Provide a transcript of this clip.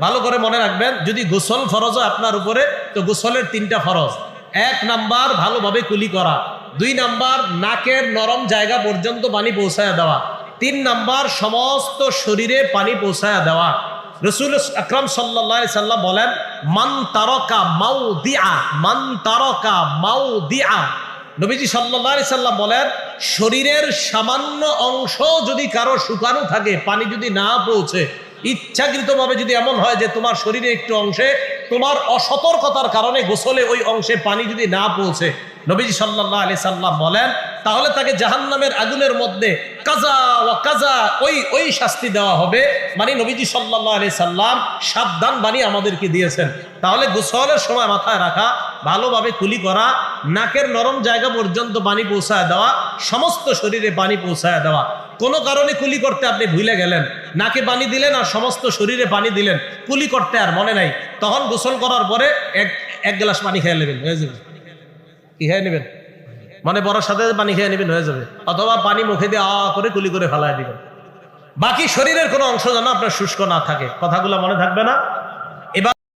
ভালো করে মনে রাখবেন, যদি গোসল ফরজ আপনার উপরে, তো গোসলের তিনটা ফরজ। এক নাম্বার, ভালোভাবে কুলি করা। দুই নাম্বার, নাকের নরম জায়গা পর্যন্ত পানি পৌঁছায় দেওয়া। তিন নাম্বার, সমস্ত শরীরে পানি পৌঁছায় দেওয়া। রসুল আকরাম সাল্লাহ সাল্লাম বলেন, মান তারকা মাউ দিয়া মান তারকা মাউ দিয়া নবীজি সাল্লাহ সাল্লাম বলেন, শরীরের সামান্য অংশ যদি কারও শুকানো থাকে, পানি যদি না পৌঁছে ইচ্ছাকৃতভাবে যদি এমন হয় যে তোমার শরীরে একটু অংশে, তোমার অসতর্কতার কারণে গোসলে ওই অংশে পানি যদি না পৌঁছে, নবীজি সাল্লাহ আলি সাল্লাম বলেন, তাহলে তাকে জাহান্নামের আগুনের মধ্যে কাজা ও কাজা ওই ওই শাস্তি দেওয়া হবে। মানে নবীজি সাল্লাহ আলি সাল্লাম সাবধান বাণী আমাদেরকে দিয়েছেন। তাহলে গোসলের সময় মাথায় রাখা ভালোভাবে কুলি করা, নাকের নরম জায়গা পর্যন্ত পানি পৌঁছায় দেওয়া, সমস্ত শরীরে পানি পৌঁছায় দেওয়া। কোনো কারণে কুলি করতে আপনি ভুলে গেলেন। নাকে পানি দিলেন আর সমস্ত শরীরে পানি দিলেন। কুলি করতে আর মনে নাই। তখন গোসল করার পরে এক এক গ্লাস পানি খেয়ে নেবেন, হয়ে যাবে। কি খেয়ে নেবেন? মানে বড় সাথে পানি খেয়ে নেবেন, হয়ে যাবে। অথবা পানি মুখে দিয়ে আ করে কুলি করে ফেলায় দিবেন। বাকি শরীরের কোনো অংশ যেন আপনার শুষ্ক না থাকে। কথাগুলো মনে থাকবে না?